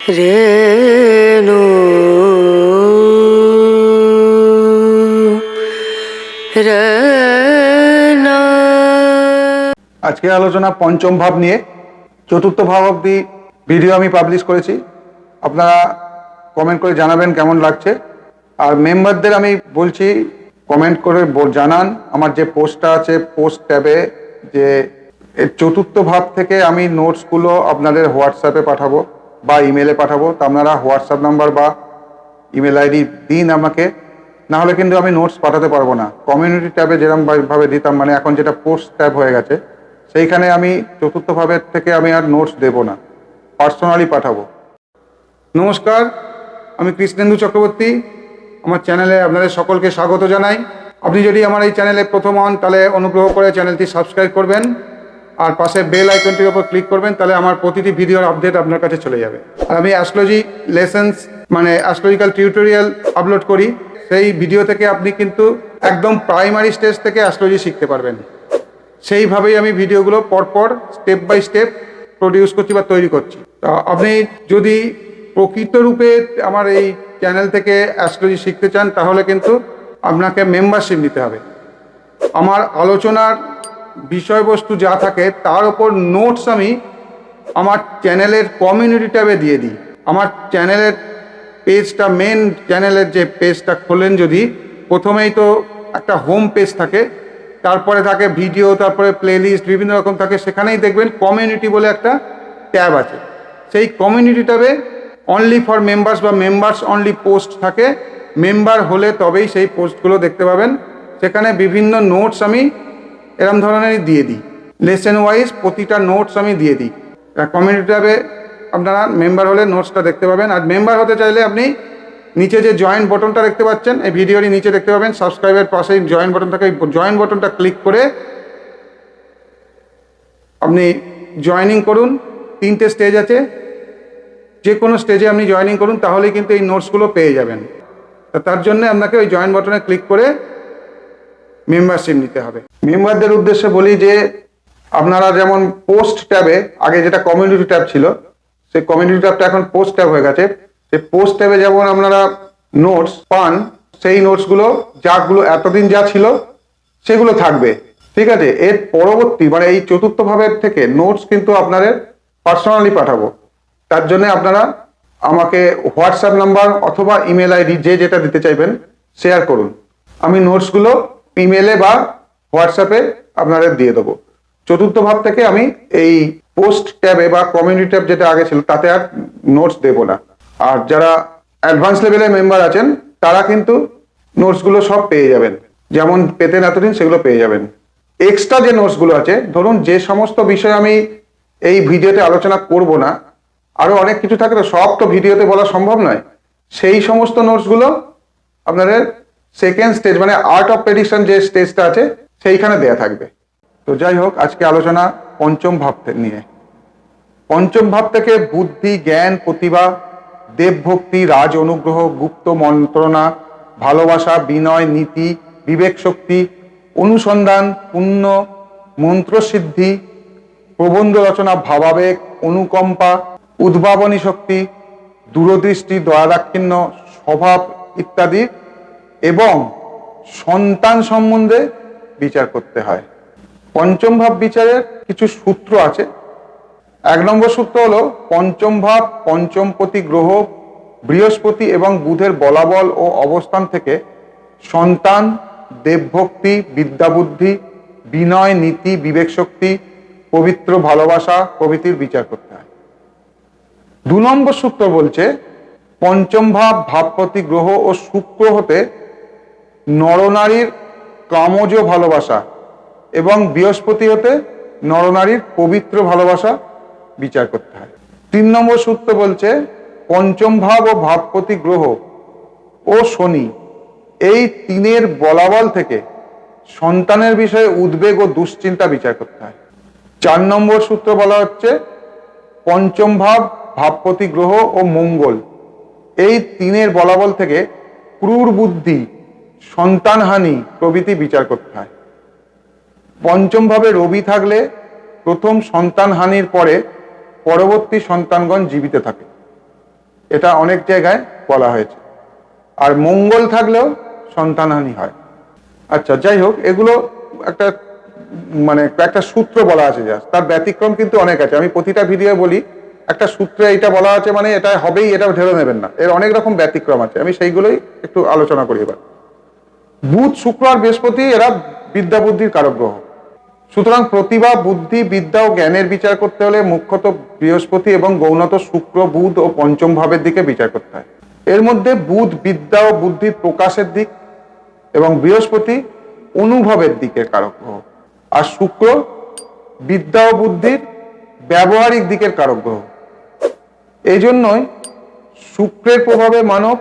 রেণু আজকে আলোচনা পঞ্চম ভাব নিয়ে চতুর্থ ভাব অব্দি ভিডিও আমি পাবলিশ করেছি। আপনারা কমেন্ট করে জানাবেন কেমন লাগছে। আর মেম্বারদের আমি বলছি কমেন্ট করে জানান। আমার যে পোস্টটা আছে পোস্ট ট্যাবে যে চতুর্থ ভাব থেকে আমি নোটসগুলো আপনাদের হোয়াটসঅ্যাপে পাঠাবো। বা ইমেলে পাঠাবো। তা আপনারা হোয়াটসঅ্যাপ নাম্বার বা ইমেল আইডি দিন আমাকে। না হলে কিন্তু আমি নোটস পাঠাতে পারব না। কমিউনিটি ট্যাবে যেরকম ভাবে- ভাবে দিতাম মানে এখন যেটা পোস্ট ট্যাব হয়ে গেছে, সেইখানে আমি চতুর্থভাবে থেকে আমি আর নোটস দেবো না। পার্সোনালি পাঠাবো। নমস্কার, আমি কৃষ্ণেন্দু চক্রবর্তী। আমার চ্যানেলে আপনাদের সকলকে স্বাগত জানাই। আপনি যদি আমার এই চ্যানেলে প্রথম হন, তাহলে অনুগ্রহ করে চ্যানেলটি সাবস্ক্রাইব করবেন। আর পাশে বেল আইকনটির উপর ক্লিক করবেন, তাহলে আমার প্রতিটি ভিডিওর আপডেট আপনার কাছে চলে যাবে। আর আমি অ্যাস্ট্রোলজি লেসেন্স মানে অ্যাস্ট্রোলজিক্যাল টিউটোরিয়াল আপলোড করি, সেই ভিডিও থেকে আপনি কিন্তু একদম প্রাইমারি স্টেজ থেকে অ্যাস্ট্রোলজি শিখতে পারবেন। সেইভাবেই আমি ভিডিওগুলো পরপর স্টেপ বাই স্টেপ প্রডিউস করছি বা তৈরি করছি। তা আপনি যদি প্রকৃত রূপে আমার এই চ্যানেল থেকে অ্যাস্ট্রোলজি শিখতে চান, তাহলে কিন্তু আপনাকে মেম্বারশিপ নিতে হবে। আমার আলোচনার বিষয়বস্তু যা থাকে, তার উপর নোটস আমি আমার চ্যানেলের কমিউনিটি ট্যাবে দিয়ে দিই। আমার চ্যানেলের পেজটা মেন চ্যানেলের যে পেজটা খোলেন যদি, প্রথমেই তো একটা হোম পেজ থাকে, তারপরে থাকে ভিডিও তারপরে প্লেলিস্ট বিভিন্ন রকম থাকে, সেখানেই দেখবেন কমিউনিটি বলে একটা ট্যাব আছে। সেই কমিউনিটি ট্যাবে অনলি ফর মেম্বার্স বা মেম্বার্স অনলি পোস্ট থাকে। মেম্বার হলে তবেই সেই পোস্টগুলো দেখতে পাবেন। সেখানে বিভিন্ন নোটস আমি এরম ধরনেরই দিয়ে দিই। লেসেন ওয়াইজ প্রতিটা নোটস আমি দিয়ে দিই। কমিউনিটি ট্যাবে আপনারা মেম্বার হলে নোটসটা দেখতে পাবেন। আর মেম্বার হতে চাইলে আপনি নিচে যে জয়েন্ট বটনটা দেখতে পাচ্ছেন, এই ভিডিওরই নিচে দেখতে পাবেন। সাবস্ক্রাইবের পাশেই জয়েন বটন থাকে জয়েন বটনটা ক্লিক করে আপনি জয়েনিং করুন। তিনটে স্টেজ আছে। যে কোনো স্টেজে আপনি জয়েনিং করুন, তাহলেই কিন্তু এই নোটসগুলো পেয়ে যাবেন। তার জন্য আপনাকে ওই জয়েন বটনে ক্লিক করে মেম্বারশিপ নিতে হবে। মেম্বারদের উদ্দেশ্যে বলি যে, আপনারা যেমন পোস্ট ট্যাবে আগে যেটা কমিউনিটি ট্যাব ছিল, সেই কমিউনিটি ট্যাবটা এখন পোস্ট ট্যাব হয়ে গেছে। সেই পোস্ট ট্যাবে যেমন আপনারা নোটস পান, সেই নোটসগুলো যাগুলো এতদিন যা ছিল, সেগুলো থাকবে। ঠিক আছে? এর পরবর্তী মানে এই চতুর্থ ভাবের থেকে নোটস কিন্তু আপনাদের পার্সোনালি পাঠাবো। তার জন্য আপনারা আমাকে হোয়াটসঅ্যাপ নাম্বার অথবা ইমেল আইডি যে যেটা দিতে চাইবেন শেয়ার করুন। আমি নোটসগুলো ইমেলে বা হোয়াটসঅ্যাপে আপনাদের দিয়ে দেবো। চতুর্থ ভাব থেকে আমি এই পোস্ট ট্যাবে বা কমিউনিটি ট্যাব যেটা আগে ছিল, তাতে আর নোটস দেবো না। আর যারা অ্যাডভান্স লেভেলের মেম্বার আছেন, তারা কিন্তু নোটসগুলো সব পেয়ে যাবেন। যেমন পেতেন এতদিন, সেগুলো পেয়ে যাবেন। এক্সট্রা যে নোটসগুলো আছে, ধরুন যে সমস্ত বিষয় আমি এই ভিডিওতে আলোচনা করব না আরও অনেক কিছু থাকে তো সব তো ভিডিওতে বলা সম্ভব নয়। সেই সমস্ত নোটসগুলো আপনাদের সেকেন্ড স্টেজ মানে আর্ট অফ প্রেডিকশন যে স্টেজটা আছে, সেইখানে দেয়া থাকবে। তো যাই হোক, আজকে আলোচনা পঞ্চম ভাব নিয়ে। পঞ্চম ভাব থেকে বুদ্ধি, জ্ঞান, প্রতিভা, দেবভক্তি, রাজ অনুগ্রহ, গুপ্ত মন্ত্রণা, ভালোবাসা, বিনয়, নীতি, বিবেক শক্তি, অনুসন্ধান, পুণ্য, মন্ত্রসিদ্ধি, প্রবন্ধ রচনা, ভাবাবেগ, অনুকম্পা, উদ্ভাবনী শক্তি, দূরদৃষ্টি দয়াদাক্ষিণ্য স্বভাব ইত্যাদি এবং সন্তান সম্বন্ধে বিচার করতে হয়। পঞ্চম ভাব বিচারের কিছু সূত্র আছে। এক নম্বর সূত্র হলো, পঞ্চম ভাব পঞ্চমপতি গ্রহ, বৃহস্পতি এবং বুধের বলাবল ও অবস্থান থেকে সন্তান, দেবভক্তি, বিদ্যাবুদ্ধি, বিনয়, নীতি, বিবেক শক্তি, পবিত্র ভালোবাসা প্রভৃতির বিচার করতে হয়। দু নম্বর সূত্র বলছে, পঞ্চম ভাব ভাবপতি গ্রহ ও শুক্র হতে নরনারীর কামজ ভালোবাসা এবং বৃহস্পতি হতে নরনারীর পবিত্র ভালোবাসা বিচার করতে হয়। তিন নম্বর সূত্র বলছে, পঞ্চম ভাব ও ভাবপতি গ্রহ ও শনি এই তিনের বলাবল থেকে সন্তানের বিষয়ে উদ্বেগ ও দুশ্চিন্তা বিচার করতে হয়। চার নম্বর সূত্র বলা হচ্ছে, পঞ্চম ভাব, ভাবপতি গ্রহ ও মঙ্গল এই তিনের বলাবল থেকে ক্রূর বুদ্ধি সন্তানহানি প্রভৃতি বিচার করতে হয়। পঞ্চম ভাবে রবি থাকলে প্রথম সন্তানহানির পরে পরবর্তী সন্তানগণ জীবিত থাকে। এটা অনেক জায়গায় বলা হয়েছে। আর মঙ্গল থাকলেও সন্তানহানি হয়। আচ্ছা যাই হোক, এগুলো একটা মানে একটা সূত্র বলা আছে যা, তার ব্যতিক্রম কিন্তু অনেক আছে। আমি প্রতিটা ভিডিও বলি, একটা সূত্রে এটা বলা আছে মানে এটা হবেই, এটা ধরে নেবেন না। এর অনেক রকম ব্যতিক্রম আছে। আমি সেইগুলোই একটু আলোচনা করি এবার। বুধ, শুক্র আর বৃহস্পতি এরা বিদ্যা, বুদ্ধির কারক গ্রহ। সুতরাং প্রতিভা, বুদ্ধি, বিদ্যা ও জ্ঞানের বিচার করতে হলে মুখ্যত বৃহস্পতি এবং গৌণত শুক্র, বুধ ও পঞ্চম ভাবের দিকে বিচার করতে হয়। এর মধ্যে বুধ বিদ্যা ও বুদ্ধির প্রকাশের দিক এবং বৃহস্পতি অনুভবের দিকে কারক গ্রহ। আর শুক্র বিদ্যা ও বুদ্ধির ব্যবহারিক দিকের কারক গ্রহ। এই জন্যই শুক্রের প্রভাবে মানব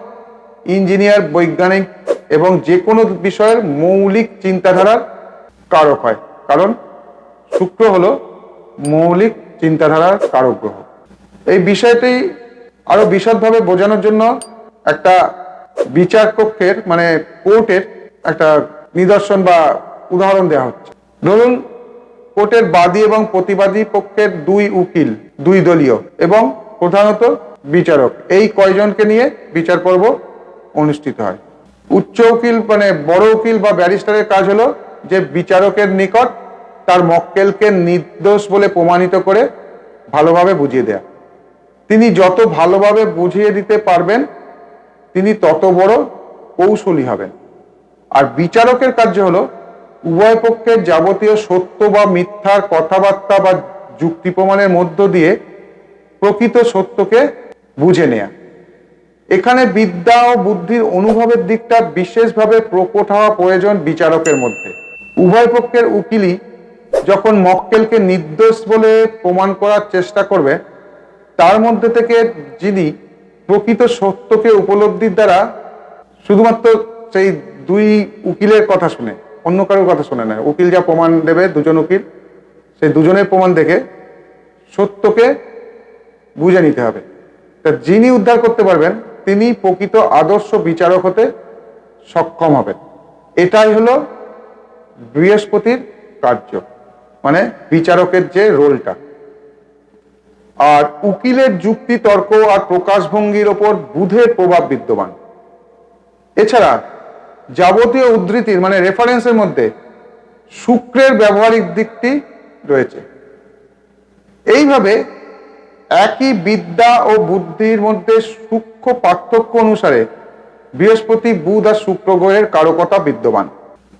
ইঞ্জিনিয়ার, বৈজ্ঞানিক এবং যে কোনো বিষয়ের মৌলিক চিন্তাধারার কারক হয়। কারণ শুক্র হলো মৌলিক চিন্তাধারার কারক গ্রহ। এই বিষয়টি আরও বিশদভাবে বোঝানোর জন্য একটা বিচার কক্ষের মানে কোর্টের একটা নিদর্শন বা উদাহরণ দেওয়া হচ্ছে। ধরুন, কোর্টের বাদী এবং প্রতিবাদী পক্ষের দুই উকিল, দুই দলীয় এবং প্রধানত বিচারক। এই কয়জনকে নিয়ে বিচার পর্ব অনুষ্ঠিত হয়। উচ্চ উকিল মানে বড় উকিল বা ব্যারিস্টারের কাজ হলো যে বিচারকের নিকট তার মক্কেলকে নির্দোষ বলে প্রমাণিত করে ভালোভাবে বুঝিয়ে দেয়া। তিনি যত ভালোভাবে বুঝিয়ে দিতে পারবেন, তিনি তত বড় কৌশলী হবেন। আর বিচারকের কার্য হলো উভয় পক্ষের যাবতীয় সত্য বা মিথ্যার কথাবার্তা বা যুক্তি প্রমাণের মধ্য দিয়ে প্রকৃত সত্যকে বুঝে নেয়া। এখানে বিদ্যা ও বুদ্ধির অনুভবের দিকটা বিশেষভাবে প্রকট হওয়া প্রয়োজন বিচারকের মধ্যে। উভয় পক্ষের উকিলই যখন মক্কেলকে নির্দোষ বলে প্রমাণ করার চেষ্টা করবে, তার মধ্যে থেকে যিনি প্রকৃত সত্যকে উপলব্ধির দ্বারা শুধুমাত্র সেই দুই উকিলের কথা শুনে, অন্য কারোর কথা শুনে না, উকিল যা প্রমাণ দেবে, দুজন উকিল, সেই দুজনের প্রমাণ দেখে সত্যকে বুঝে নিতে হবে। তা যিনি উদ্ধার করতে পারবেন তিনি প্রকৃত আদর্শ বিচারক হতে সক্ষম হবেন। এটাই হলো বৃহস্পতির কার্য মানে বিচারকের যে রোলটা। আর উকিলের যুক্তি, তর্ক আর প্রকাশভঙ্গির ওপর বুধের প্রভাব বিদ্যমান। এছাড়া যাবতীয় উদ্ধৃতির মানে রেফারেন্সের মধ্যে শুক্রের ব্যবহারিক দিকটি রয়েছে। এইভাবে একই বিদ্যা ও বুদ্ধির মধ্যে সূক্ষ্ম পার্থক্য অনুসারে বৃহস্পতি, বুধ আর শুক্র গ্রহের কারকতা বিদ্যমান।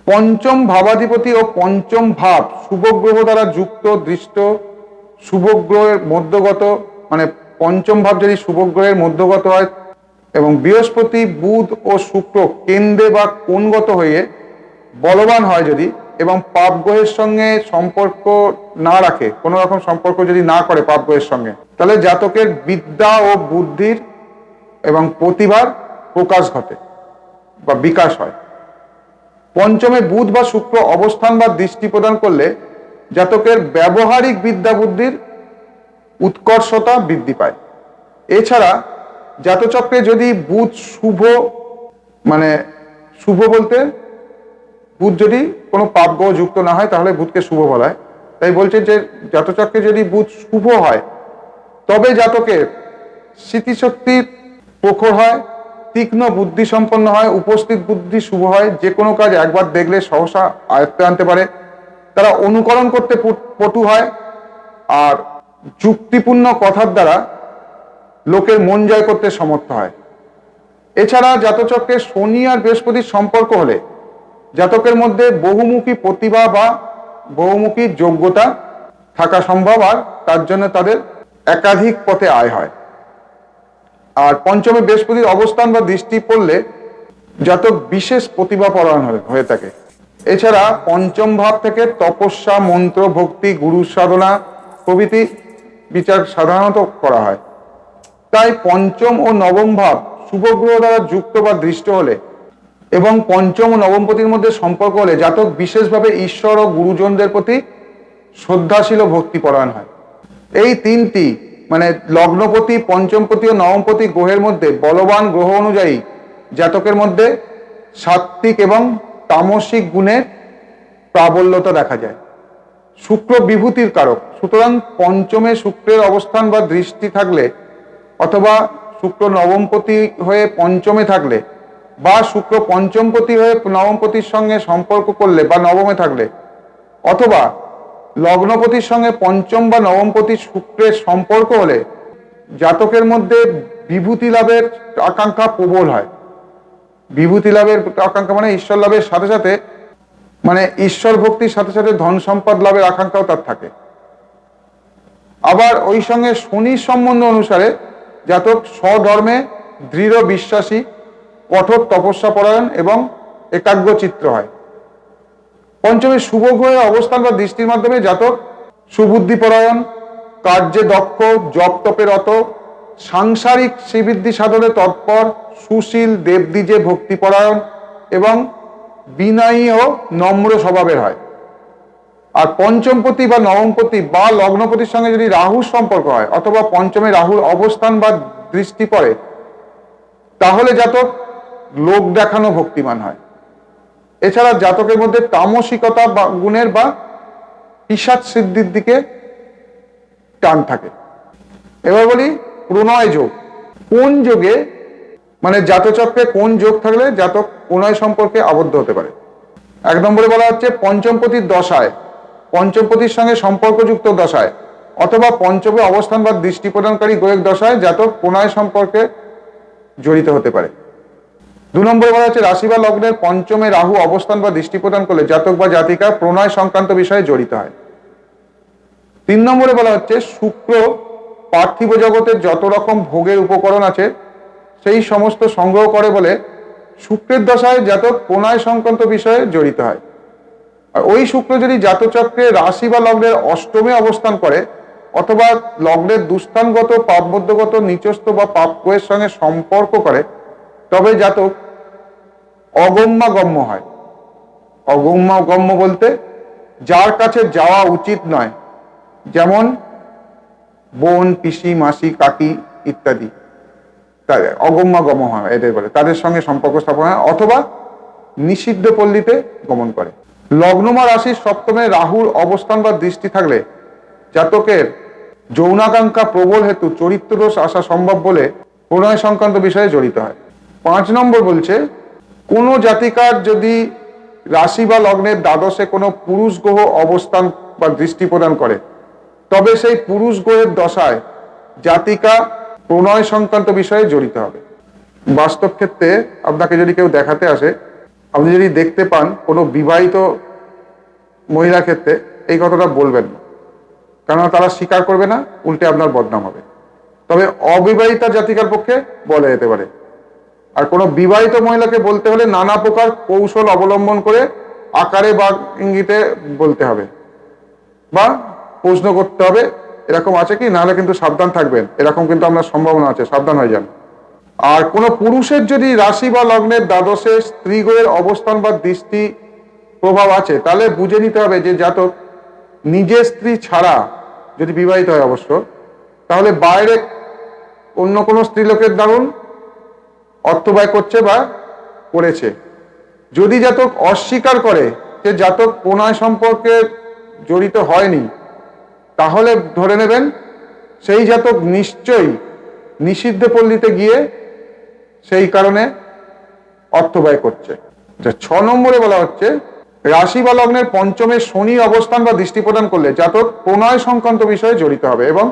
পঞ্চম ভাবাধিপতি ও পঞ্চম ভাব শুভ গ্রহ দ্বারা যুক্ত, দৃষ্ট, শুভ গ্রহের মধ্যগত মানে পঞ্চম ভাব যদি শুভ গ্রহের মধ্যগত হয় এবং বৃহস্পতি, বুধ ও শুক্র কেন্দ্রে বা কোণগত হয়ে বলবান হয় যদি এবং পাপ গ্রহের সঙ্গে সম্পর্ক না রাখে, কোনো রকম সম্পর্ক যদি না করে পাপ গ্রহের সঙ্গে, তাহলে জাতকের বিদ্যা ও বুদ্ধির এবং প্রতিভার প্রকাশ ঘটে বা বিকাশ হয়। পঞ্চমে বুধ বা শুক্র অবস্থান বা দৃষ্টি প্রদান করলে জাতকের ব্যবহারিক বিদ্যা বুদ্ধির উৎকর্ষতা বৃদ্ধি পায়। এছাড়া জাতচক্রে যদি বুধ শুভ মানে শুভ বলতে বুধ যদি কোনো পাপ গ্রহ যুক্ত না হয়, তাহলে বুধকে শুভ বলা হয়। তাই বলছে যে, জাতচক্রে যদি বুধ শুভ হয়, তবে জাতকের স্মৃতিশক্তির প্রখর হয়, তীক্ষ্ণ বুদ্ধি সম্পন্ন হয়, উপস্থিত বুদ্ধি শুভ হয়, যে কোনো কাজ একবার দেখলে সহসা আয়ত্তে আনতে পারে। তারা অনুকরণ করতে পটু হয়, আর যুক্তিপূর্ণ কথার দ্বারা লোকের মন জয় করতে সমর্থ হয়। এছাড়া জাতচক্রে শনি আর বৃহস্পতির সম্পর্ক হলে জাতকের মধ্যে বহুমুখী প্রতিভা বা বহুমুখী যোগ্যতা থাকা সম্ভব আর তার জন্য তাদের একাধিক পথে আয় হয়। আর পঞ্চমে বৃহস্পতির অবস্থান বা দৃষ্টি পড়লে জাতক বিশেষ প্রতিভা পরায়ণ হয়ে- থাকে। এছাড়া পঞ্চম ভাব থেকে তপস্যা, মন্ত্র, ভক্তি, গুরু সাধনা প্রভৃতি বিচার সাধারণত করা হয়। তাই পঞ্চম ও নবম ভাব শুভ গ্রহ দ্বারা যুক্ত বা দৃষ্ট হলে এবং পঞ্চম ও নবমপতির মধ্যে সম্পর্ক হলে জাতক বিশেষভাবে ঈশ্বর ও গুরুজনদের প্রতি শ্রদ্ধাশীল ও ভক্তিপরায়ণ হয়। এই তিনটি মানে লগ্নপতি পঞ্চমপতি ও নবমপতি গ্রহের মধ্যে বলবান গ্রহ অনুযায়ী জাতকের মধ্যে সাত্ত্বিক এবং তামসিক গুণের প্রাবল্যতা দেখা যায়। শুক্র বিভূতির কারক, সুতরাং পঞ্চমে শুক্রের অবস্থান বা দৃষ্টি থাকলে অথবা শুক্র নবমপতি হয়ে পঞ্চমে থাকলে বা শুক্র পঞ্চমপতি হয়ে নবমপতির সঙ্গে সম্পর্ক করলে বা নবমে থাকলে, অথবা লগ্নপতির সঙ্গে পঞ্চম বা নবমপতি শুক্রের সম্পর্ক হলে জাতকের মধ্যে বিভূতি লাভের আকাঙ্ক্ষা প্রবল হয়। বিভূতি লাভের আকাঙ্ক্ষা মানে ঈশ্বর লাভের সাথে সাথে মানে ঈশ্বর ভক্তির সাথে সাথে ধন সম্পদ লাভের আকাঙ্ক্ষাও তার থাকে। আবার ওই সঙ্গে শনির সম্বন্ধ অনুসারে জাতক স্বধর্মে দৃঢ় বিশ্বাসী কঠোর তপস্যা পরায়ণ এবং একাগ্র চিত্র হয়। পঞ্চমে শুভ গ্রহের অবস্থান বা দৃষ্টির মাধ্যমে জাতক সুবুদ্ধি পরায়ণ কার্যে দক্ষ, জপ তপে রত, সাংসারিক শ্রীবৃদ্ধি সাধনে তৎপর, সুশীল দেবদ্বিজে ভক্তিপরায়ণ এবং বিনয়ী ও নম্র স্বভাবের হয়। আর পঞ্চমপতি বা নবমপতি বা লগ্নপতির সঙ্গে যদি রাহুর সম্পর্ক হয় অথবা পঞ্চমে রাহুর অবস্থান বা দৃষ্টি পড়ে, তাহলে জাতক লোক দেখানো ভক্তিমান হয়। এছাড়া জাতকের মধ্যে তামসিকতা বা গুণের বা পিসাদ সিদ্ধির দিকে টান থাকে। এবার বলি প্রণয় যোগ। কোন যোগে মানে জাতচক্রে কোন যোগ থাকলে জাতক প্রণয় সম্পর্কে আবদ্ধ হতে পারে? এক নম্বরে বলা হচ্ছে পঞ্চমপতির দশায়। পঞ্চমপতির সঙ্গে সম্পর্কযুক্ত দশায় অথবা পঞ্চমে অবস্থান বা দৃষ্টি প্রদানকারী গোয়েক দশায় জাতক প্রণয় সম্পর্কে জড়িত হতে পারে। দু নম্বরে বলা হচ্ছে, রাশি বা লগ্নের পঞ্চমে রাহু অবস্থান বা দৃষ্টি প্রদান করলে জাতক বা জাতিকা প্রণয় সংক্রান্ত বিষয়ে জড়িত হয়। তিন নম্বরে বলা হচ্ছে, শুক্র পার্থিব জগতের যত রকম ভোগের উপকরণ আছে, সেই সমস্ত সংগ্রহ করে বলে শুক্রের দশায় জাতক প্রণয় সংক্রান্ত বিষয়ে জড়িত হয়। আর ওই শুক্র যদি জাতচক্রে রাশি বা লগ্নের অষ্টমে অবস্থান করে, অথবা লগ্নের দুস্থানগত পাপবদ্ধগত নিচস্থ বা পাপের সঙ্গে সম্পর্ক করে, তবে জাতক অগম্যাগম্য হয়। অগম্যাগম্য বলতে যার কাছে যাওয়া উচিত নয়, যেমন বোন, পিসি, মাসি, কাকি ইত্যাদি। তাদের অগম্যাগম্য হয় এদের বলে, তাদের সঙ্গে সম্পর্ক স্থাপন হয় অথবা নিষিদ্ধ পল্লীতে গমন করে। লগ্নমা রাশির সপ্তমে রাহুর অবস্থান বা দৃষ্টি থাকলে জাতকের যৌনাকাঙ্ক্ষা প্রবল হেতু চরিত্র দোষ আসা সম্ভব বলে প্রণয় সংক্রান্ত বিষয়ে জড়িত হয়। পাঁচ নম্বর বলছে কোনো জাতিকার যদি রাশি বা লগ্নের দ্বাদশে কোনো পুরুষ গ্রহ অবস্থান বা দৃষ্টি প্রদান করে, তবে সেই পুরুষ গ্রহের দশায় জাতিকা প্রণয় সংক্রান্ত বিষয়ে জড়িত হবে। বাস্তব ক্ষেত্রে আপনাকে যদি কেউ দেখাতে আসে, আপনি যদি দেখতে পান কোনো বিবাহিত মহিলা ক্ষেত্রে, এই কথাটা বলবেন না। কেননা তারা স্বীকার করবে না, উল্টে আপনার বদনাম হবে। তবে অবিবাহিতা জাতিকার পক্ষে বলা যেতে পারে। আর কোনো বিবাহিত মহিলাকে বলতে হলে নানা প্রকার কৌশল অবলম্বন করে আকারে বা ইঙ্গিতে বলতে হবে বা প্রশ্ন করতে হবে, এরকম আছে কি? নাহলে কিন্তু সাবধান থাকবেন। এরকম কিন্তু আপনার সম্ভাবনা আছে, সাবধান হয়ে যান। আর কোনো পুরুষের যদি রাশি বা লগ্নের দ্বাদশে স্ত্রীগ্রহের অবস্থান বা দৃষ্টি প্রভাব আছে, তাহলে বুঝে নিতে হবে যে জাতক নিজের স্ত্রী ছাড়া যদি বিবাহিত হয় অবশ্য, তাহলে বাইরে অন্য কোনো স্ত্রীলোকের দারুণ অর্থ ব্যয় করছে বা করেছে। যদি জাতক অস্বীকার করে যে জাতক প্রণয় সম্পর্কে জড়িত হয়নি তাহলে ধরে নেবেন সেই জাতক নিশ্চয়ই নিষিদ্ধ পল্লীতে গিয়ে সেই কারণে অর্থ ব্যয় করছে। আচ্ছা, ছ নম্বরে বলা হচ্ছে রাশি বা লগ্নের পঞ্চমে শনি অবস্থান বা দৃষ্টি প্রদান করলে জাতক প্রণয় সংক্রান্ত বিষয়ে জড়িত হবে এবং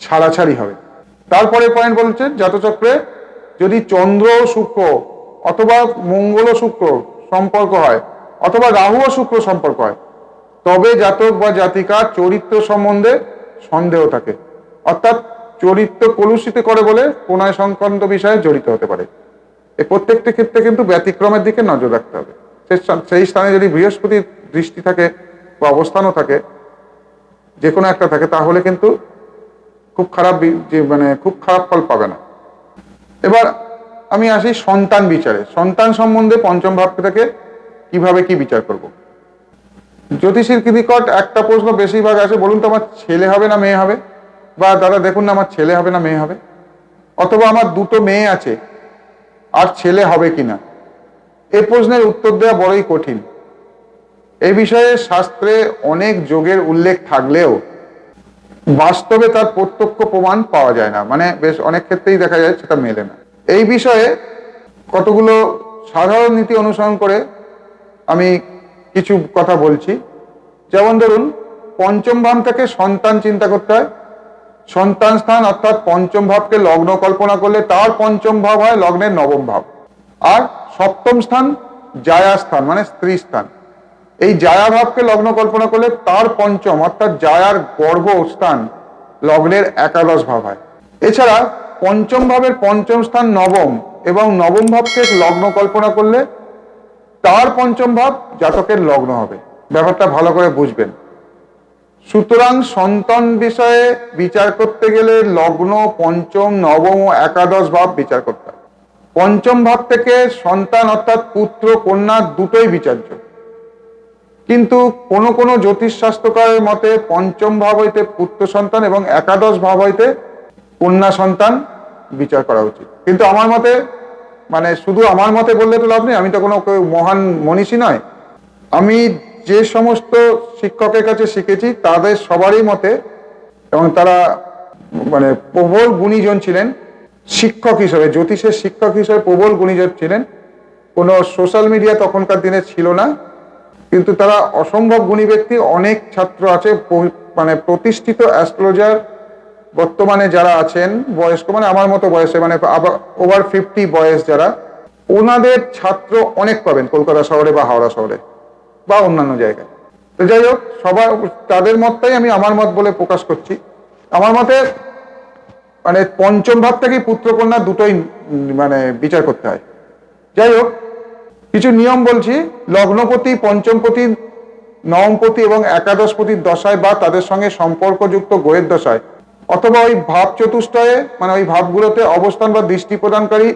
ছাড়াছাড়ি হবে। তারপরে পয়েন্ট বলছে জাতচক্রে যদি চন্দ্র শুক্র অথবা মঙ্গল শুক্র সম্পর্ক হয়, অথবা রাহু ও শুক্র সম্পর্ক হয়, তবে জাতক বা জাতিকার চরিত্র সম্বন্ধে সন্দেহ থাকে। অর্থাৎ চরিত্র কলুষিত করে বলে প্রণয় সংক্রান্ত বিষয়ে জড়িত হতে পারে। এই প্রত্যেকটি ক্ষেত্রে কিন্তু ব্যতিক্রমের দিকে নজর রাখতে হবে। সেই স্থানে যদি বৃহস্পতির দৃষ্টি থাকে বা অবস্থানও থাকে যে কোনো একটা থাকে, তাহলে কিন্তু খুব খারাপ যে মানে খুব খারাপ ফল পাবে না। এবার আমি আসি সন্তান বিচারে। সন্তান সম্বন্ধে পঞ্চম ভাব থেকে কীভাবে কি বিচার করব? জ্যোতিষীর নিকট একটা প্রশ্ন বেশিরভাগ আসে, বলুন তো আমার ছেলে হবে না মেয়ে হবে? বা দাদা দেখুন না আমার ছেলে হবে না মেয়ে হবে? অথবা আমার দুটো মেয়ে আছে, আর ছেলে হবে কি না? এ প্রশ্নের উত্তর দেওয়া বড়ই কঠিন। এ বিষয়ে শাস্ত্রে অনেক যোগের উল্লেখ থাকলেও বাস্তবে তার প্রত্যক্ষ প্রমাণ পাওয়া যায় না। মানে বেশ অনেক ক্ষেত্রেই দেখা যায় সেটা মেলে না। এই বিষয়ে কতগুলো সাধারণ নীতি অনুসরণ করে আমি কিছু কথা বলছি। যেমন ধরুন, পঞ্চম ভাব থেকে সন্তান চিন্তা করতে হয়। সন্তান স্থান অর্থাৎ পঞ্চম ভাবকে লগ্ন কল্পনা করলে তার পঞ্চম ভাব হয় লগ্নের নবম ভাব। আর সপ্তম স্থান জায়া স্থান মানে স্ত্রী স্থান। এই জায়া ভাবকে লগ্ন কল্পনা করলে তার পঞ্চম, অর্থাৎ জায়ার গর্ভ স্থান লগ্নের একাদশ ভাব হয়। এছাড়া পঞ্চম ভাবের পঞ্চম স্থান নবম এবং নবম ভাবকে লগ্ন কল্পনা করলে তার পঞ্চম ভাব জাতকের লগ্ন হবে। ব্যাপারটা ভালো করে বুঝবেন। সুতরাং সন্তান বিষয়ে বিচার করতে গেলে লগ্ন, পঞ্চম, নবম ও একাদশ ভাব বিচার করতে পঞ্চম ভাব থেকে সন্তান, অর্থাৎ পুত্র, কন্যা দুটোই বিচার্য। কিন্তু কোনো কোনো জ্যোতিষশাস্ত্রকারের মতে পঞ্চম ভাব হইতে পুত্র সন্তান এবং একাদশ ভাব হইতে কন্যা সন্তান বিচার করা উচিত। কিন্তু আমার মতে মানে শুধু আমার মতে বললে তো লাভ নেই, আমি তো কোনো মহান মনীষী নয়। আমি যে সমস্ত শিক্ষকের কাছে শিখেছি, তাদের সবারই মতে এবং তারা মানে প্রবল গুণীজন ছিলেন, শিক্ষক হিসেবে, জ্যোতিষের শিক্ষক হিসেবে প্রবল গুণীজন ছিলেন। কোনো সোশ্যাল মিডিয়া তখনকার দিনে ছিল না। কিন্তু তারা অসম্ভব গুণী ব্যক্তি, অনেক ছাত্র আছে মানে প্রতিষ্ঠিত অ্যাস্ট্রোলজার বর্তমানে যারা আছেন, বয়স্ক মানে আমার মতো বয়সে মানে ওভার ফিফটি বয়স যারা, ওনাদের ছাত্র অনেক পাবেন কলকাতা শহরে বা হাওড়া শহরে বা অন্যান্য জায়গায়। তো যাই হোক, সবার তাদের মতটাই আমি আমার মত বলে প্রকাশ করছি। আমার মতে মানে পঞ্চম ভাব থেকেই পুত্রকন্যা দুটোই মানে বিচার করতে হয়। যাই হোক কিছু নিয়ম বলছি, লগ্নপতি, পঞ্চমপতি, নবমপতি এবং একাদশপতির দশায় বা তাদের সঙ্গে সম্পর্কযুক্ত গোয়ের দশায়। অথবা ওই ভাব চতুষ্টয়ে মানে ওই ভাবগুলোতে অবস্থান বা দৃষ্টি প্রদানকারী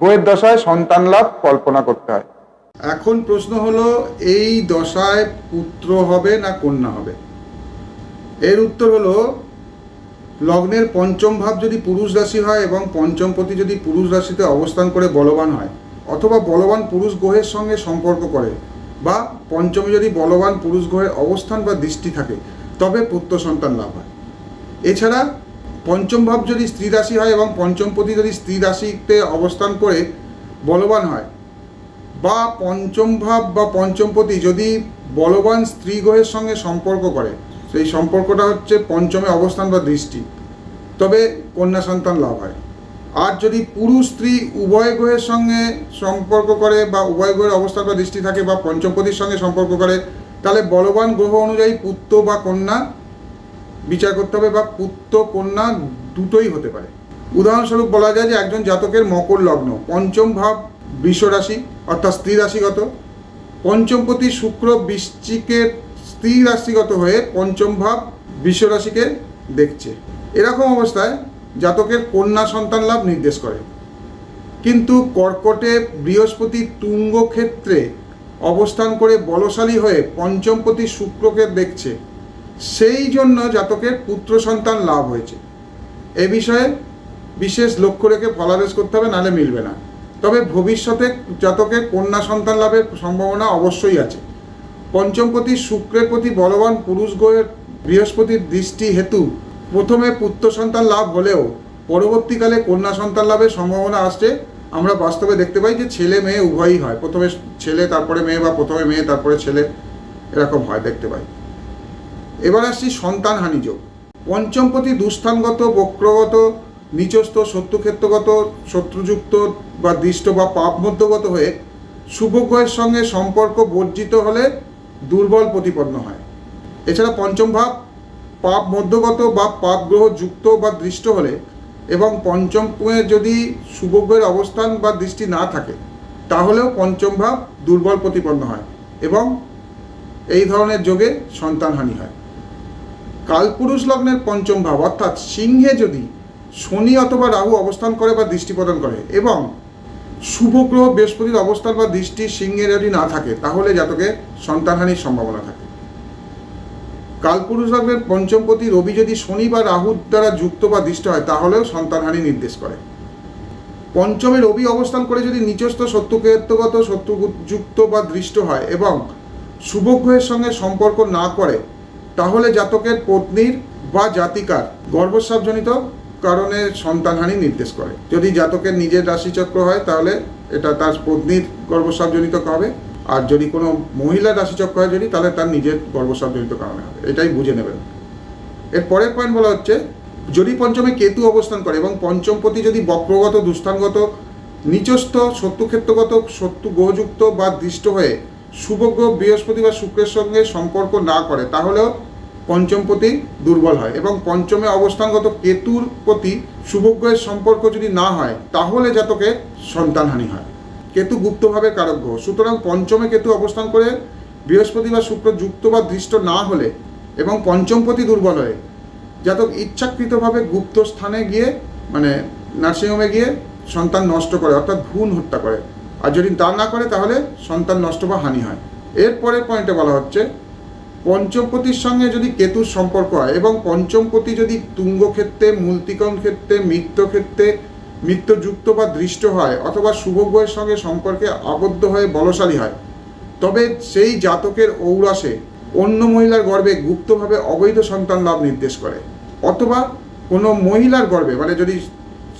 গোয়ের দশায় সন্তান লাভ কল্পনা করতে হয়। এখন প্রশ্ন হলো, এই দশায় পুত্র হবে না কন্যা হবে? এর উত্তর হলো, লগ্নের পঞ্চম ভাব যদি পুরুষ রাশি হয় এবং পঞ্চমপতি যদি পুরুষ রাশিতে অবস্থান করে বলবান হয় অথবা বলবান পুরুষ গ্রহের সঙ্গে সম্পর্ক করে, বা পঞ্চমে যদি বলবান পুরুষ গ্রহের অবস্থান বা দৃষ্টি থাকে, তবে পুত্র সন্তান লাভ হয়। এছাড়া পঞ্চম ভাব যদি স্ত্রী রাশি হয় এবং পঞ্চমপতি যদি স্ত্রী রাশিতে অবস্থান করে বলবান হয়, বা পঞ্চম ভাব বা পঞ্চমপতি যদি বলবান স্ত্রী গ্রহের সঙ্গে সম্পর্ক করে, সেই সম্পর্কটা হচ্ছে পঞ্চমে অবস্থান বা দৃষ্টি, তবে কন্যা সন্তান লাভ হয়। আর যদি পুরুষ, স্ত্রী উভয় গ্রহের সঙ্গে সম্পর্ক করে বা উভয় গ্রহের অবস্থান বা দৃষ্টি থাকে বা পঞ্চমপতির সঙ্গে সম্পর্ক করে, তাহলে বলবান গ্রহ অনুযায়ী পুত্র বা কন্যা বিচার করতে হবে বা পুত্র, কন্যা দুটোই হতে পারে। উদাহরণস্বরূপ বলা যায় যে একজন জাতকের মকর লগ্ন, পঞ্চম ভাব বৃষ রাশি, অর্থাৎ স্ত্রী রাশিগত। পঞ্চমপতি শুক্র বৃশ্চিকের স্ত্রী রাশিগত হয়ে পঞ্চম ভাব বৃষ রাশিকে দেখছে। এরকম অবস্থায় জাতকের কন্যা সন্তান লাভ নির্দেশ করে। কিন্তু কর্কটে বৃহস্পতি তুঙ্গ ক্ষেত্রে অবস্থান করে বলশালী হয়ে পঞ্চমপতি শুক্রকে দেখছে। সেই জন্য জাতকের পুত্র সন্তান লাভ হয়েছে। এ বিষয়ে বিশেষ লক্ষ্য রেখে ফলাদেশ করতে হবে, নাহলে মিলবে না। তবে ভবিষ্যতে জাতকের কন্যা সন্তান লাভের সম্ভাবনা অবশ্যই আছে। পঞ্চমপতি শুক্রের প্রতি বলবান পুরুষ গ্রহের বৃহস্পতির দৃষ্টি হেতু প্রথমে পুত্র সন্তান লাভ হলেও পরবর্তীকালে কন্যা সন্তান লাভের সম্ভাবনা আসছে। আমরা বাস্তবে দেখতে পাই যে ছেলে মেয়ে উভয়ই হয়। প্রথমে ছেলে, তারপরে মেয়ে বা প্রথমে মেয়ে, তারপরে ছেলে এরকম হয় দেখতে পাই। এবার আসছি সন্তানহানি যোগ। পঞ্চমপতি দুস্থানগত, বক্রগত, নিচস্থ শত্রুক্ষেত্রগত শত্রুযুক্ত বা দৃষ্ট বা পাপ মধ্যগত হয়ে শুভগ্রহের সঙ্গে সম্পর্ক বর্জিত হলে দুর্বল প্রতিপন্ন হয়। এছাড়া পঞ্চম ভাব পাপ মধ্যগত বা পাপ গ্রহ যুক্ত বা দৃষ্ট হলে এবং পঞ্চমে যদি শুভগ্রহের অবস্থান বা দৃষ্টি না থাকে, তাহলেও পঞ্চম ভাব দুর্বল প্রতিপন্ন হয় এবং এই ধরনের যোগে সন্তানহানি হয়। কালপুরুষ লগ্নের পঞ্চম ভাব অর্থাৎ সিংহে যদি শনি অথবা রাহু অবস্থান করে বা দৃষ্টি প্রদান করে এবং শুভ গ্রহ বৃহস্পতির অবস্থান বা দৃষ্টি সিংহে যদি না থাকে, তাহলে জাতকে সন্তানহানির সম্ভাবনা থাকে। কালপুরুষ লগ্নের পঞ্চমপতি রবি যদি শনি বা রাহুর দ্বারা যুক্ত বা দৃষ্ট হয়, তাহলেও সন্তানহানি নির্দেশ করে। পঞ্চমে রবি অবস্থান করে যদি নিচস্থ শত্রুক্ষেত্রগত শত্রুযুক্ত বা দৃষ্ট হয় এবং শুভগ্রহের সঙ্গে সম্পর্ক না করে, তাহলে জাতকের পত্নীর বা জাতিকার গর্ভস্রাবজনিত কারণে সন্তানহানি নির্দেশ করে। যদি জাতকের নিজের রাশিচক্র হয়, তাহলে এটা তার পত্নীর গর্ভস্রাবজনিত হবে। আর যদি কোনো মহিলার রাশিচক্র হয় যদি, তাহলে তার নিজের গর্ভস্রাবজনিত কারণে হবে। এটাই বুঝে নেবেন। এর পরের পয়েন্ট বলা হচ্ছে, যদি পঞ্চমে কেতু অবস্থান করে এবং পঞ্চমপতি যদি বক্রগত, দুস্থানগত, নিচস্থ শত্রুক্ষেত্রগত শত্রু গ্রহযুক্ত বা দৃষ্ট হয়ে শুভগ্রহ, বৃহস্পতি বা শুক্রের সঙ্গে সম্পর্ক না করে, তাহলেও পঞ্চমপতি দুর্বল হয় এবং পঞ্চমে অবস্থানগত কেতুর প্রতি শুভগ্রহের সম্পর্ক যদি না হয়, তাহলে জাতকে সন্তানহানি হয়। কেতু গুপ্তভাবে কারক গ্রহ সুতরাং পঞ্চমে কেতু অবস্থান করে বৃহস্পতি বা শুক্র যুক্ত বা দৃষ্ট না হলে এবং পঞ্চমপতি দুর্বল হয়ে জাতক ইচ্ছাকৃতভাবে গুপ্ত স্থানে গিয়ে মানে নার্সিংহোমে গিয়ে সন্তান নষ্ট করে, অর্থাৎ ভ্রূণ হত্যা করে। আর যদি তা না করে, তাহলে সন্তান নষ্ট বা হানি হয়। এরপরের পয়েন্টে বলা হচ্ছে, পঞ্চমপতির সঙ্গে যদি কেতুর সম্পর্ক হয় এবং পঞ্চমপতি যদি তুঙ্গ ক্ষেত্রে মূলতিকরণ ক্ষেত্রে মৃত্য ক্ষেত্রে মৃত্যুযুক্ত বা দৃষ্ট হয় অথবা শুভগ্রহের সঙ্গে সম্পর্কে আবদ্ধ হয়ে বলশালী হয়। তবে সেই জাতকের ঔরাসে অন্য মহিলার গর্ভে গুপ্তভাবে অবৈধ সন্তান লাভ নির্দেশ করে। অথবা কোনো মহিলার গর্ভে মানে যদি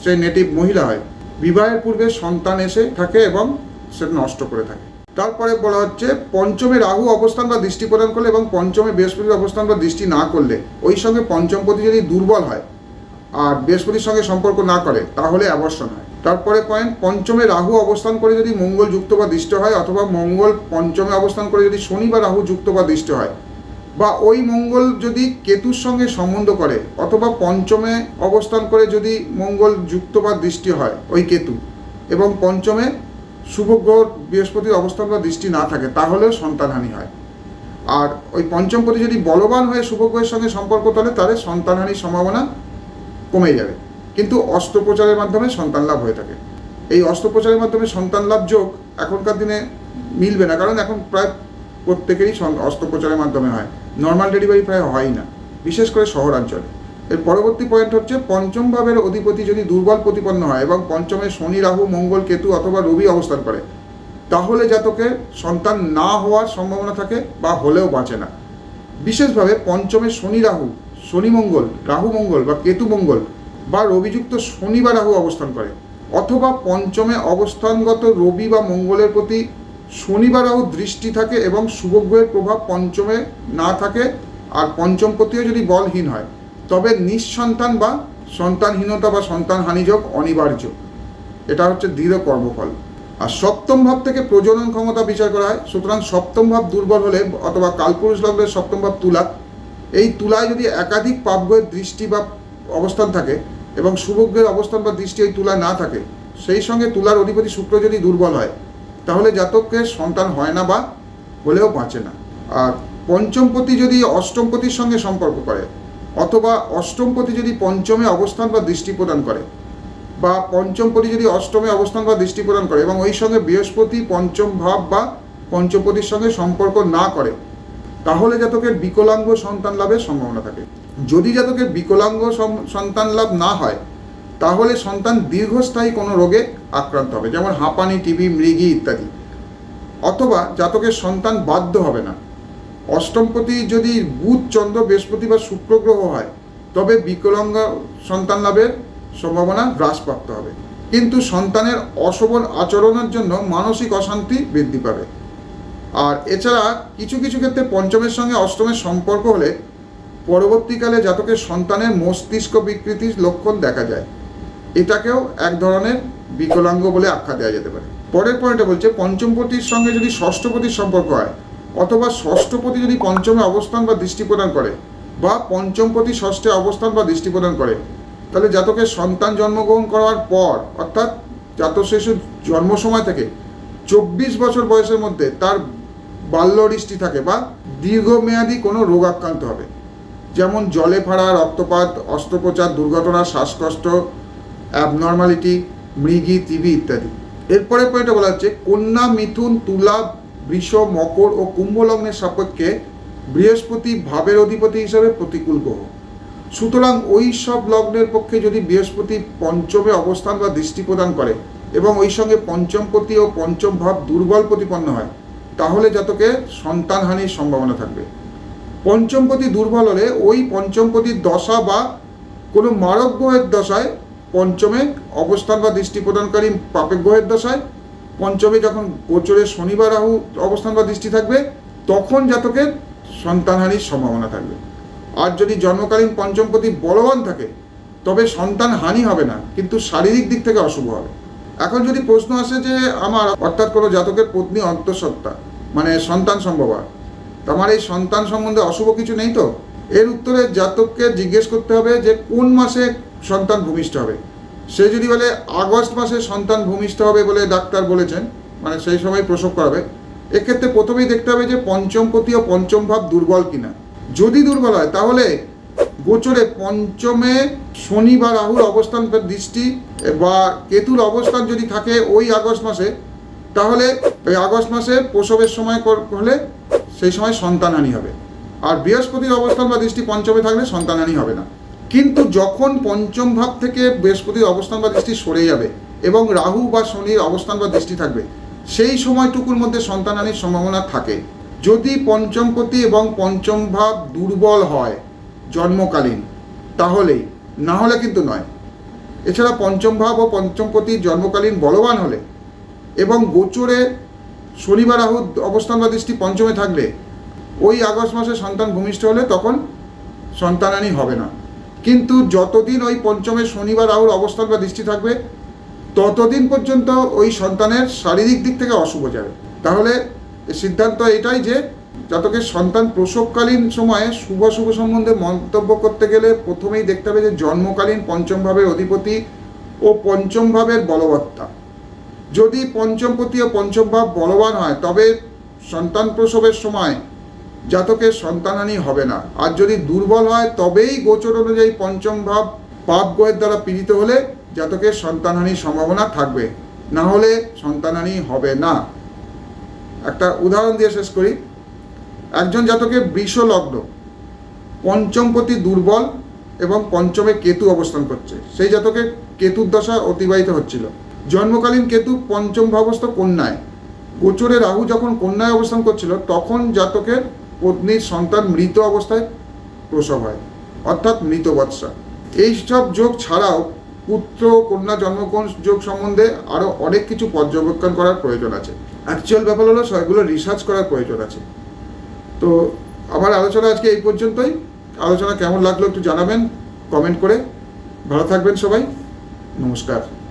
সে নেটিভ মহিলা হয়, বিবাহের পূর্বে সন্তান এসে থাকে এবং সেটা নষ্ট করে থাকে। তারপরে বলা হচ্ছে, পঞ্চমে রাহু অবস্থান বা দৃষ্টি প্রদান করলে এবং পঞ্চমে বৃহস্পতির অবস্থান বা দৃষ্টি না করলে, ওই সঙ্গে পঞ্চম পঞ্চমপতি যদি দুর্বল হয় আর বৃহস্পতির সঙ্গে সম্পর্ক না করে, তাহলে অবর্ষণ হয়। তারপরে পয়েন্ট পঞ্চমে রাহু অবস্থান করে যদি মঙ্গল যুক্ত বা দৃষ্ট হয়, অথবা মঙ্গল পঞ্চমে অবস্থান করে যদি শনি বা রাহু যুক্ত বা দৃষ্ট হয়, বা ওই মঙ্গল যদি কেতুর সঙ্গে সম্বন্ধ করে, অথবা পঞ্চমে অবস্থান করে যদি মঙ্গল যুক্ত বা দৃষ্টি হয়, ওই কেতু, এবং পঞ্চমে শুভগ্রহ বৃহস্পতির অবস্থান বা দৃষ্টি না থাকে, তাহলেও সন্তানহানি হয়। আর ওই পঞ্চমপতি যদি বলবান হয়ে শুভগ্রহের সঙ্গে সম্পর্ক তাহলে সন্তানহানির সম্ভাবনা কমে যাবে। কিন্তু অস্ত্রোপচারের মাধ্যমে সন্তান লাভ হয়ে থাকে। এই অস্ত্রোপচারের মাধ্যমে সন্তান লাভ যোগ এখনকার দিনে মিলবে না। কারণ এখন প্রায় প্রত্যেকেরই অস্ত্রোপচারের মাধ্যমে হয়। নর্মাল ডেলিভারি প্রায় হয় না। বিশেষ করে শহরাঞ্চলে। এর পরবর্তী পয়েন্ট হচ্ছে পঞ্চম ভাবের অধিপতি যদি দুর্বল প্রতিপন্ন হয় এবং পঞ্চমে শনি, রাহু, মঙ্গল, কেতু অথবা রবি অবস্থান করে, তাহলে জাতকের সন্তান না হওয়ার সম্ভাবনা থাকে বা হলেও বাঁচে না। বিশেষভাবে পঞ্চমে শনি, রাহু শনি মঙ্গল, রাহু মঙ্গল বা কেতু মঙ্গল বা রবিযুক্ত শনি বা রাহু অবস্থান করে অথবা পঞ্চমে অবস্থানগত রবি বা মঙ্গলের প্রতি শনি বা রাহু দৃষ্টি থাকে এবং শুভগ্রহের প্রভাব পঞ্চমে না থাকে আর পঞ্চম প্রতিও যদি বলহীন হয়, তবে নিঃসন্তান বা সন্তানহীনতা বা সন্তানহানিযোগ অনিবার্য। এটা হচ্ছে দৃঢ় কর্মফল। আর সপ্তম ভাব থেকে প্রজনন ক্ষমতা বিচার করা হয়। সুতরাং সপ্তম ভাব দুর্বল হলে অথবা কালপুরুষ লগ্নের সপ্তম ভাব তুলা এই তুলায় যদি একাধিক পাপগ্রহের দৃষ্টি বা অবস্থান থাকে এবং শুভগ্রহের অবস্থান বা দৃষ্টি এই তুলায় না থাকে, সেই সঙ্গে তুলার অধিপতি শুক্র যদি দুর্বল হয়, তাহলে জাতকের সন্তান হয় না বা হলেও বাঁচে না। আর পঞ্চমপতি যদি অষ্টমপতির সঙ্গে সম্পর্ক করে, অথবা অষ্টমপতি যদি পঞ্চমে অবস্থান বা দৃষ্টি প্রদান করে, বা পঞ্চমপতি যদি অষ্টমে অবস্থান বা দৃষ্টি প্রদান করে এবং ওই সঙ্গে বৃহস্পতি পঞ্চম ভাব বা পঞ্চপতির সঙ্গে সম্পর্ক না করে তাহলে জাতকের বিকলাঙ্গ সন্তান লাভের সম্ভাবনা থাকে। যদি জাতকের বিকলাঙ্গ সন্তান লাভ না হয়, তাহলে সন্তান দীর্ঘস্থায়ী কোনো রোগে আক্রান্ত হবে, যেমন হাঁপানি, টিবি, মৃগী ইত্যাদি। অথবা জাতকের সন্তান বাধ্য হবে না। অষ্টমপতি যদি বুধ, চন্দ্র, বৃহস্পতি বা শুক্র গ্রহ হয়, তবে বিকলাঙ্গ সন্তান লাভের সম্ভাবনা হ্রাসপ্রাপ্ত হবে। কিন্তু সন্তানের অশোভন আচরণের জন্য মানসিক অশান্তি বৃদ্ধি পাবে। এছাড়া কিছু কিছু ক্ষেত্রে পঞ্চমের সঙ্গে অষ্টমের সম্পর্ক হলে পরবর্তীকালে জাতকের সন্তানের মস্তিষ্ক বিকৃতির লক্ষণ দেখা যায়। এটাকেও এক ধরনের বিকলাঙ্গ বলে আখ্যা দেওয়া যেতে পারে। পরের পয়েন্টে বলছে, পঞ্চমপতির সঙ্গে যদি ষষ্ঠপতির সম্পর্ক হয়, অথবা ষষ্ঠপতি যদি পঞ্চমে অবস্থান বা দৃষ্টি প্রদান করে, বা পঞ্চমপতি ষষ্ঠে অবস্থান বা দৃষ্টি প্রদান করে, তাহলে জাতকের সন্তান জন্মগ্রহণ করার পর, অর্থাৎ জাতক শিশুর জন্ম সময় থেকে চব্বিশ বছর বয়সের মধ্যে তার বাল্যদৃষ্টি থাকে বা দীর্ঘমেয়াদী কোনো রোগ আক্রান্ত হবে। যেমন জলে ফাড়া রক্তপাত, অস্ত্রোপচার, দুর্ঘটনা, শ্বাসকষ্ট অ্যাবনর্মালিটি মৃগী, টিবি ইত্যাদি। এরপরে পয়েন্টে বলা হচ্ছে, কন্যা, মিথুন, তুলা, বৃষ, মকর ও কুম্ভ লগ্নের সাপেক্ষে বৃহস্পতি ভাবের অধিপতি হিসাবে প্রতিকূল গ্রহ। সুতরাং ওই সব লগ্নের পক্ষে যদি বৃহস্পতি পঞ্চমে অবস্থান বা দৃষ্টি প্রদান করে এবং ওই সঙ্গে পঞ্চমপতি ও পঞ্চম ভাব দুর্বল প্রতিপন্ন হয় তাহলে জাতকে সন্তানহানির সম্ভাবনা থাকবে। পঞ্চমপতি দুর্বল হলে ওই পঞ্চমপতির দশা বা কোনো মারক গ্রহের দশায় পঞ্চমে অবস্থান বা দৃষ্টি প্রদানকারী পাপের গ্রহের দশায় পঞ্চমে যখন গোচরে শনিবার রাহু অবস্থান বা দৃষ্টি থাকবে, তখন জাতকের সন্তানহানির সম্ভাবনা থাকবে। আর যদি জন্মকালীন পঞ্চমপতি বলবান থাকে, তবে সন্তান হানি হবে না, কিন্তু শারীরিক দিক থেকে অশুভ হবে। এখন যদি প্রশ্ন আসে যে আমার অর্থাৎ কোনো জাতকের পত্নী অন্তঃসত্ত্বা মানে সন্তান সম্ভব হয় তো আমার এই সন্তান সম্বন্ধে অশুভ কিছু নেই তো? এর উত্তরে জাতককে জিজ্ঞেস করতে হবে যে কোন মাসে সন্তান ভূমিষ্ঠ হবে? সে যদি বলে আগস্ট মাসে সন্তান ভূমিষ্ঠ হবে বলে ডাক্তার বলেছেন মানে সেই সময় প্রসব করাবে, এক্ষেত্রে প্রথমেই দেখতে হবে যে পঞ্চমপতি ও পঞ্চম ভাব দুর্বল কিনা। যদি দুর্বল হয়, তাহলে গোচরে পঞ্চমে শনি বা রাহুর অবস্থান দৃষ্টি বা কেতুর অবস্থান যদি থাকে ওই আগস্ট মাসে, তাহলে ওই আগস্ট মাসে প্রসবের সময় হলে সেই সময় সন্তানহানি হবে। আর বৃহস্পতির অবস্থান বা দৃষ্টি পঞ্চমে থাকলে সন্তানহানি হবে না। কিন্তু যখন পঞ্চম ভাব থেকে বৃহস্পতির অবস্থান বা দৃষ্টি সরে যাবে এবং রাহু বা শনির অবস্থান বা দৃষ্টি থাকবে, সেই সময়টুকুর মধ্যে সন্তানহানির সম্ভাবনা থাকে। যদি পঞ্চমপতি এবং পঞ্চম ভাব দুর্বল হয় জন্মকালীন, তাহলেই। না হলে কিন্তু নয়। এছাড়া পঞ্চম ভাব ও পঞ্চমপতি জন্মকালীন বলবান হলে এবং গোচরে শনিবার রাহু অবস্থান বা দৃষ্টি পঞ্চমে থাকলে, ওই আগস্ট মাসে সন্তান ভূমিষ্ঠ হলে তখন সন্তানানি হবে না। কিন্তু যতদিন ওই পঞ্চমে শনিবার রাহুর অবস্থান বা দৃষ্টি থাকবে, ততদিন পর্যন্ত ওই সন্তানের শারীরিক দিক থেকে অশুভ যাবে। তাহলে সিদ্ধান্ত এটাই যে জাতকের সন্তান প্রসবকালীন সময়ে শুভ শুভ সম্বন্ধে মন্তব্য করতে গেলে প্রথমেই দেখতে হবে যে জন্মকালীন পঞ্চম ভাবের অধিপতি ও পঞ্চম ভাবের বলবত্তা। যদি পঞ্চমপতি ও পঞ্চম ভাব বলবান হয়, তবে সন্তান প্রসবের সময় জাতকের সন্তানহানি হবে না। আর যদি দুর্বল হয়, তবেই গোচর অনুযায়ী পঞ্চম ভাব পাপ গ্রহের দ্বারা পীড়িত হলে জাতকের সন্তানহানির সম্ভাবনা থাকবে। না হলে সন্তানহানি হবে না। একটা উদাহরণ দিয়ে শেষ করি। একজন জাতকে বৃষ লগ্ন পঞ্চমপতি দুর্বল এবং পঞ্চমে কেতু অবস্থান করছে। সেই জাতকে কেতুর দশা অতিবাহিত হচ্ছিল। জন্মকালীন কেতু পঞ্চম ভাবস্থ কন্যায়। গোচরে রাহু যখন কন্যায় অবস্থান করছিল, তখন জাতকের পত্নীর সন্তান মৃত অবস্থায় প্রসব হয়, অর্থাৎ মৃত বৎসা। এইসব যোগ ছাড়াও পুত্র, কন্যা জন্মগ্রহণ যোগ সম্বন্ধে আরও অনেক কিছু পর্যবেক্ষণ করার প্রয়োজন আছে। অ্যাকচুয়াল ব্যাপার হলো সেগুলো রিসার্চ করার প্রয়োজন আছে। তো আমার আলোচনা আজকে এই পর্যন্তই। আলোচনা কেমন লাগল একটু জানাবেন কমেন্ট করে। ভালো থাকবেন সবাই। নমস্কার।